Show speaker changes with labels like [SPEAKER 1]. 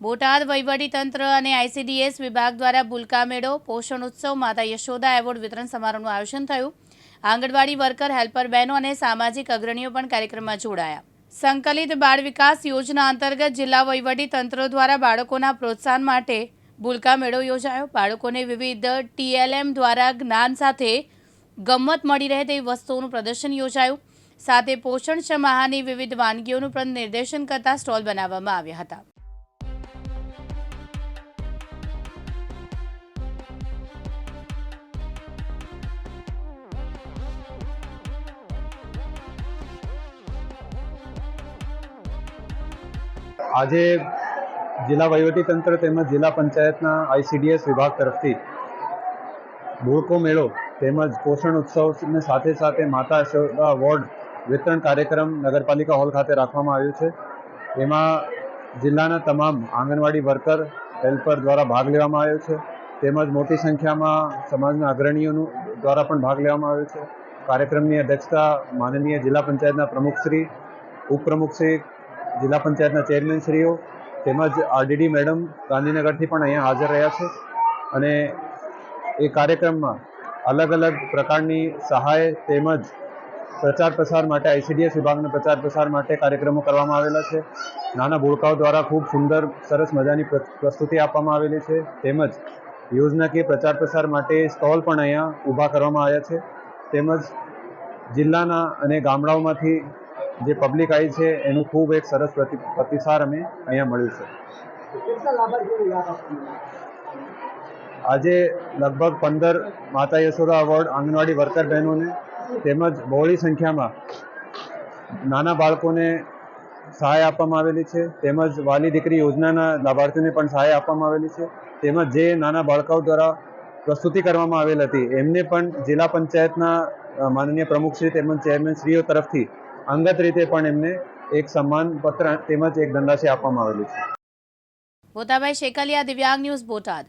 [SPEAKER 1] બોટાદ વહીવટીતંત્ર અને આઈસીડીએસ વિભાગ દ્વારા બુલકા મેળો, પોષણ ઉત્સવ, માતા યશોદા એવોર્ડ વિતરણ સમારોહનું આયોજન થયું. આંગણવાડી વર્કર, હેલ્પર બહેનો અને સામાજિક અગ્રણીઓ પણ કાર્યક્રમમાં જોડાયા. સંકલિત બાળ વિકાસ યોજના અંતર્ગત જિલ્લા વહીવટી તંત્ર દ્વારા બાળકોના પ્રોત્સાહન માટે બુલકા મેળો યોજાયો. બાળકોને વિવિધ ટીએલએમ દ્વારા જ્ઞાન સાથે ગમ્મત મળી રહે તેવી વસ્તુઓનું પ્રદર્શન યોજાયું. સાથે પોષણ ક્ષમ વિવિધ વાનગીઓનું પણ નિર્દેશન કરતા સ્ટોલ બનાવવામાં આવ્યા હતા.
[SPEAKER 2] આજે જિલ્લા વહીવટીતંત્ર તેમજ જિલ્લા પંચાયતના આઈસીડીએસ વિભાગ તરફથી બોળકો મેળો તેમજ પોષણ ઉત્સવને સાથે સાથે માતા યશોદા વોર્ડ વિતરણ કાર્યક્રમ નગરપાલિકા હોલ ખાતે રાખવામાં આવ્યો છે. એમાં જિલ્લાના તમામ આંગણવાડી વર્કર, હેલ્પર દ્વારા ભાગ લેવામાં આવ્યો છે. તેમજ મોટી સંખ્યામાં સમાજના અગ્રણીઓનું દ્વારા પણ ભાગ લેવામાં આવ્યો છે. કાર્યક્રમની અધ્યક્ષતા માનનીય જિલ્લા પંચાયતના પ્રમુખશ્રી, ઉપપ્રમુખશ્રી જિલ્લા પંચાયતના ચેરમેનશ્રીઓ તેમજ આરડીડી મેડમ ગાંધીનગરથી પણ અહીંયા હાજર રહ્યા છે. અને એ કાર્યક્રમમાં અલગ અલગ પ્રકારની સહાય તેમજ પ્રચાર પ્રસાર માટે આઈસીડીએસ વિભાગના પ્રચાર પ્રસાર માટે કાર્યક્રમો કરવામાં આવેલા છે. નાના બોળકાઓ દ્વારા ખૂબ સુંદર, સરસ મજાની પ્ર- પ્રસ્તુતિ આપવામાં આવેલી છે. તેમજ યોજનાકીય પ્રચાર પ્રસાર માટે સ્ટોલ પણ અહીંયા ઊભા કરવામાં આવ્યા છે. તેમજ જિલ્લાના અને ગામડાઓમાંથી જે પબ્લિક આવી છે એનું ખૂબ એક સરસ પ્રતિ પ્રતિસાદ અમે અહીંયા મળ્યું છે. આજે લગભગ પંદર માતા યશોદા એવોર્ડ આંગણવાડી વર્કર બહેનોને તેમજ બહોળી સંખ્યામાં નાના બાળકોને સહાય આપવામાં આવેલી છે તેમજ વાલી દીકરી યોજનાના લાભાર્થીઓને પણ સહાય આપવામાં આવેલી છે તેમજ જે નાના બાળકો દ્વારા પ્રસ્તુતિ કરવામાં આવેલ હતી એમને પણ જિલ્લા પંચાયતના માનનીય પ્રમુખશ્રી તેમજ ચેરમેનશ્રીઓ તરફથી અંગત રીતે પણ એમને એક સન્માન પત્ર તેમજ એક ધનરાશિ આપવામાં આવેલી છે.
[SPEAKER 1] બોતાભાઈ શેકલિયા દિવ્યાંગ ન્યૂઝ બોટાદ.